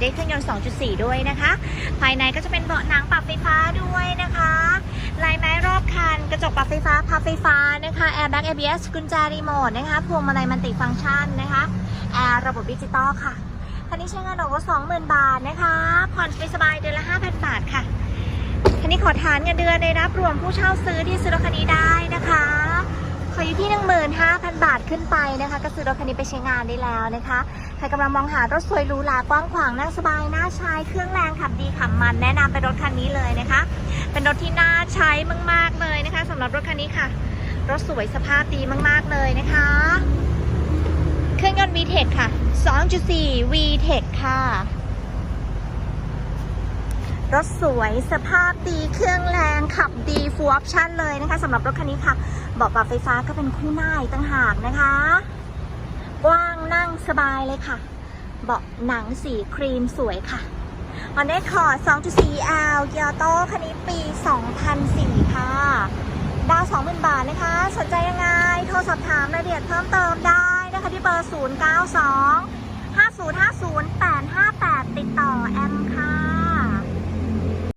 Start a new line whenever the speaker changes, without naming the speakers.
ได้เครื่องยนต์ 2.4 ด้วยนะคะ ภายในก็จะเป็นเบาะหนังปรับไฟฟ้าด้วยนะคะ ลายไม้รอบคัน กระจกปรับไฟฟ้าพับไฟฟ้านะคะแอร์แบ็ก ABS กุญแจรีโมทนะคะ พวงมาลัยมันติฟังก์ชันนะคะ แอร์ระบบดิจิตอลค่ะ คันนี้ใช้งินออกก็20,000 บาทนะคะ ผ่อนสบายเดือนละ 5,000 บาทค่ะ คันนี้ขอฐานเงินเดือนในรับรวมผู้เช่าซื้อที่ซื้อรถคันนี้ได้นะคะ 5,000 บาทขึ้นไปนะคะ ก็ซื้อรถคันนี้ไปใช้งานได้แล้วนะคะ ใครกำลังมองหารถสวยหรูหรากว้างขวางนั่งสบายน่าใช้เครื่องแรงขับดีขับมันแนะนำไปรถคันนี้เลยนะคะ เป็นรถที่น่าใช้มาก ๆ เลยนะคะสำหรับรถคันนี้ค่ะ รถสวยสภาพดีมาก ๆ เลยนะคะ เครื่องยนต์ VTEC ค่ะ 2.4 VTEC ค่ะรถสวยสภาพดีเครื่องแรงขับดีฟูลออปชั่นเลยนะคะสำหรับรถคันนี้ค่ะ เบาะปรับไฟฟ้าก็เป็นคู่หน้าต่างหากนะคะ กว้างนั่งสบายเลยค่ะ เบาะหนังสีครีมสวยค่ะ Honda Accord 2.4L เกียร์โต้คันนี้ปี 2004 ค่ะ ดาว 20,000 บาทนะคะ สนใจยังไง โทรสอบถามรายละเอียดเพิ่มเติมได้นะคะที่เบอร์ 092 5050 858 ติดต่อแอมค่ะ